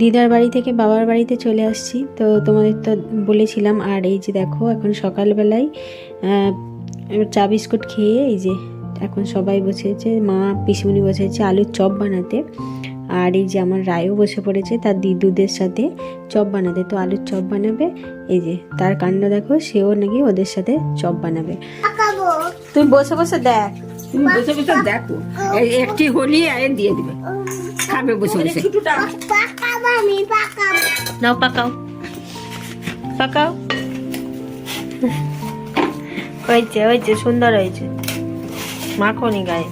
দিদার বাড়ি থেকে বাবার বাড়িতে চলে আসছি। তো তোমাদের তো বলেছিলাম আর এই যে দেখো এখন সকালবেলায় চা বিস্কুট খেয়ে এই যে এখন সবাই বসেছে মা পিসিমণি বসেছে আলুর চপ বানাতে। আর এই যে আমার রায়ও বসে পড়েছে তার দিদুদের সাথে চপ বানাতে। তো আলুর চপ বানাবে এই যে তার কাণ্ড দেখো সেও নাকি ওদের সাথে চপ বানাবে। তুমি বসে বসে দেখ। তুমি বসে বসে দেখো। একটি হলি আরে দিয়ে দিবে। খাবে বসে বসে। নাও পাকাও। পাকাও। হয়েছে হয়েছে সুন্দর হয়েছে। মাখনি গায়ে।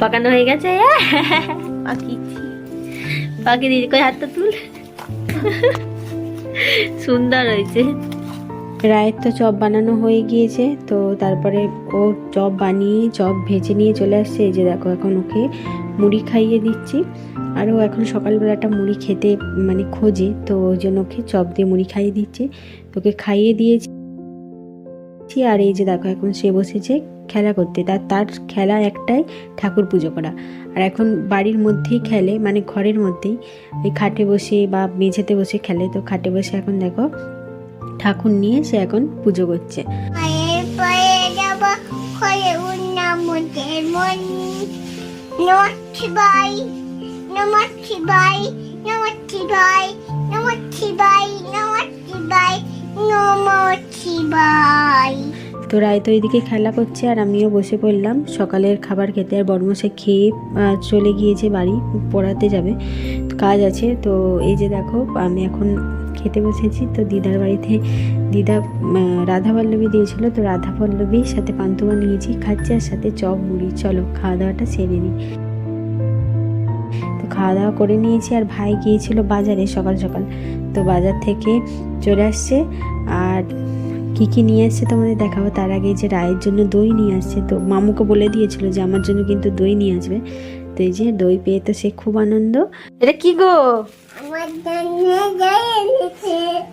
পাকানো হয়ে গেছে? পাখি পাখি দিদি কই হাতটা তুল। সুন্দর হয়েছে। রায়ের তো চপ বানানো হয়ে গিয়েছে, তো তারপরে ও চপ বানিয়ে, চপ ভেজে নিয়ে চলে আসছে। এই যে দেখো, এখন ওকে মুড়ি খাইয়ে দিচ্ছি। আর ও এখন সকালবেলাটা মুড়ি খেতে মানে খোঁজে, তো ওই জন্য ওকে চপ দিয়ে মুড়ি খাইয়ে দিচ্ছে। তোকে খাইয়ে দিয়েছি, আর এই যে দেখো, এখন সে বসেছে খেলা করতে। তার তার খেলা একটাই ঠাকুর পুজো করা। আর এখন বাড়ির মধ্যেই খেলে মানে ঘরের মধ্যেই। ওই খাটে বসে বা মেঝেতে বসে খেলে, তো খাটে বসে এখন দেখো ঠাকুর নিয়ে সে এখন পুজো করছে। পায়ে নমস্কার যাব তো রায় তো এইদিকে খেলা করছে আর আমিও বসে পড়লাম। সকালের খাবার খেতে আর বর্মশে খেয়ে চলে গিয়েছে বাড়ি, পড়াতে যাবে। কাজ আছে, তো এই যে দেখো, আমি এখন খেতে বসেছি। তো দিদার বাড়িতে দিদা রাধা পল্লবী দিয়েছিল, তো রাধা পল্লবীর সাথে পান্তুয়া নিয়েছি, খাচ্ছি আর সাথে চপ, মুড়ি। চলো খাওয়া দাওয়াটা সেরে নিই তো খাওয়া দাওয়া করে নিয়েছি আর ভাই গিয়েছিল বাজারে সকাল সকাল। তো বাজার থেকে চলে আসছে, আর কি কি নিয়ে আসছে তোমাদের দেখাবো? তার আগে যে রায়ের জন্য দই নিয়ে আসছে। তো মামুকে বলে দিয়েছিল যে আমার জন্য কিন্তু দই নিয়ে আসবে। তো এই যে দই পেয়ে তো সে খুব আনন্দ। এটা কি গো?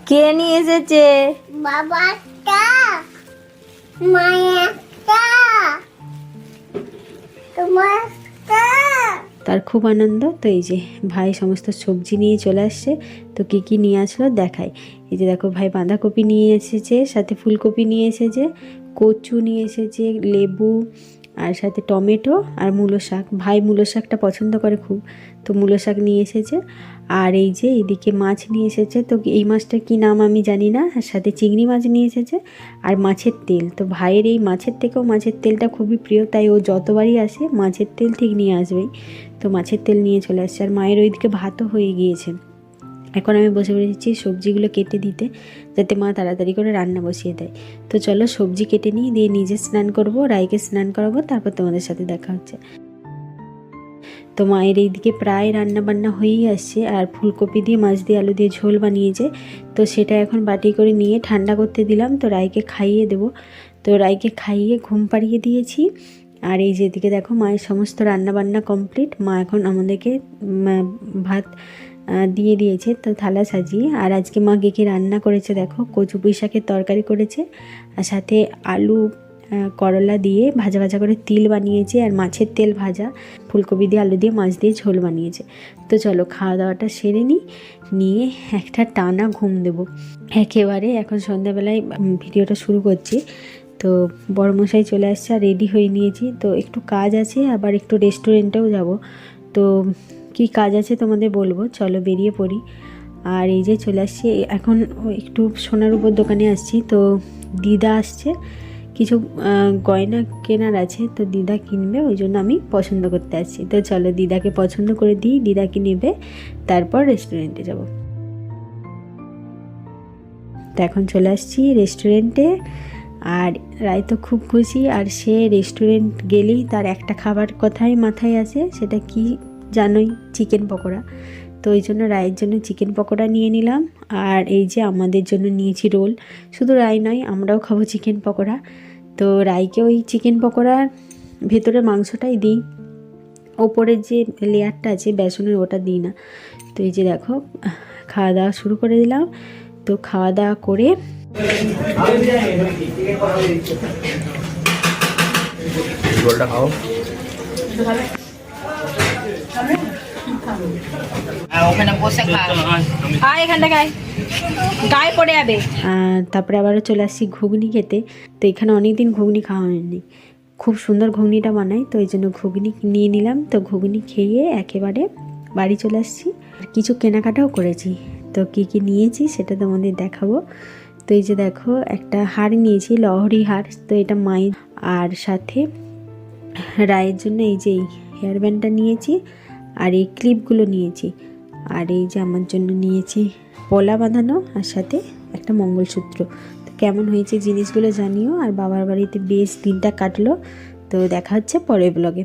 কে নিয়ে এসেছে? বাবাটা মায়াটা তোমারটা তার খুব আনন্দ। তো এই যে ভাই সমস্ত সবজি নিয়ে চলে আসছে। তো কি কি নিয়ে আসলো দেখায় এই যে দেখো ভাই বাঁধাকপি নিয়ে এসেছে, সাথে ফুলকপি নিয়ে এসেছে, কচু নিয়ে এসেছে, লেবু আর সাথে টমেটো আর মূলো শাক। ভাই মূলো শাকটা পছন্দ করে খুব, তো মূলো শাক নিয়ে এসেছে। আর এই যে এদিকে মাছ নিয়ে এসেছে, তো এই মাছটার কি নাম আমি জানি না। আর সাথে চিংড়ি মাছ নিয়ে এসেছে আর মাছের তেল। তো ভাইয়ের এই মাছের থেকেও মাছের তেলটা খুবই প্রিয়, তাই ও যতবারই আসে মাছের তেল ঠিক নিয়ে আসবেই। তো মাছের তেল নিয়ে চলে আসছে। আর মায়ের ওইদিকে ভাতও হয়ে গিয়েছে। এখন আমি বসে পড়েছি সবজিগুলো কেটে দিতে, যাতে মা তাড়াতাড়ি করে রান্না বসিয়ে দেয়। তো চলো সবজি কেটে নিই, দিয়ে নিজে স্নান করব, রাইকে স্নান করাবো, তারপর তোমাদের সাথে দেখা হচ্ছে। তো মায়ের এইদিকে প্রায় রান্না বান্না হয়েই আসছে, আর ফুলকপি দিয়ে, মাছ দিয়ে, আলু দিয়ে ঝোল বানিয়েছে। তো সেটা এখন বাটি করে নিয়ে ঠান্ডা করতে দিলাম, তো রাইকে খাইয়ে দেবো। তো রাইকে খাইয়ে ঘুম পাড়িয়ে দিয়েছি। আর এই যেদিকে দেখো, মায়ের সমস্ত রান্না বান্না কমপ্লিট। মা এখন আমাদেরকে ভাত দিয়ে দিয়েছে তো থালা সাজিয়ে। আর আজকে মা কে রান্না করেছে, দেখো, কচু পুঁই শাকের তরকারি করেছে। আর সাথে আলু করলা দিয়ে ভাজা ভাজা করে তিল বানিয়েছে আর মাছের তেল ভাজা। ফুলকপি দিয়ে আলু দিয়ে, মাছ দিয়ে ঝোল বানিয়েছে। তো চলো খাওয়া দাওয়াটা সেরে নিই নিয়ে একটা টানা ঘুম দেবো। একেবারে এখন সন্ধ্যাবেলায় ভিডিওটা শুরু করছি। তো বড়মশাই চলে আসছে আর রেডি হয়ে নিয়েছি। তো একটু কাজ আছে, আবার একটু রেস্টুরেন্টেও যাব। তো কি কাজ আছে তোমাদের বলব? চলো বেরিয়ে পড়ি। আর এই যে চলে আসছি, এখন একটু সোনার উপর দোকানে আসছি। তো দিদা আসছে। কিছু গয়না কেনার আছে, তো দিদা কিনবে, ওই জন্য আমি পছন্দ করতে আসছি। তো চলো দিদাকে পছন্দ করে দিই, দিদাকে নেবে, তারপর রেস্টুরেন্টে যাব। তো এখন চলে আসছি রেস্টুরেন্টে আর রায় তো খুব খুশি, আর সে রেস্টুরেন্ট গেলেই তার একটা খাবার কথাই মাথায় আছে সেটা কি জানোই চিকেন পকোড়া। তো ওই জন্য রায়ের জন্য চিকেন পকোড়া নিয়ে নিলাম আর এই যে আমাদের জন্য নিয়েছি রোল। শুধু রায় নয়, আমরাও খাব চিকেন পকোড়া। তো রায়কে ওই চিকেন পকোড়ার ভেতরে মাংসটাই দিই। ওপরের যে লেয়ারটা আছে বেসনের ওটা দিই না। তো এই যে দেখো, খাওয়া দাওয়া শুরু করে দিলাম। তো খাওয়া দাওয়া করে খাও আর ওখানে বসে খা আয় এখান থেকে আয় গায়ে পড়ে যাবে আর তারপরে আবারও চলে আসছি ঘুগনি খেতে। তো এখানে অনেক দিন ঘুগনি খাওয়া হয়নি। খুব সুন্দর ঘুগনিটা বানাই, তো এই জন্য ঘুগনি নিয়ে নিলাম। তো ঘুগনি খেয়ে একেবারে বাড়ি চলে আসছি। কিছু কেনাকাটাও করেছি। তো কী কী নিয়েছি সেটা তোমাদের দেখাবো। তো এই যে দেখো, একটা হার নিয়েছি, লহরি হার তো এটা মায়ের। আর সাথে রায়ের জন্য এই যে হেয়ার ব্যান্ডটা নিয়েছি। আর এই ক্লিপগুলো নিয়েছি। আর এই যে আমার জন্য নিয়েছি পলা বাঁধানো আর সাথে একটা মঙ্গলসূত্র। তো কেমন হয়েছে জিনিসগুলো জানিও। আর বাবার বাড়িতে বেশ দিনটা কাটলো। তো দেখা হচ্ছে পরের ব্লগে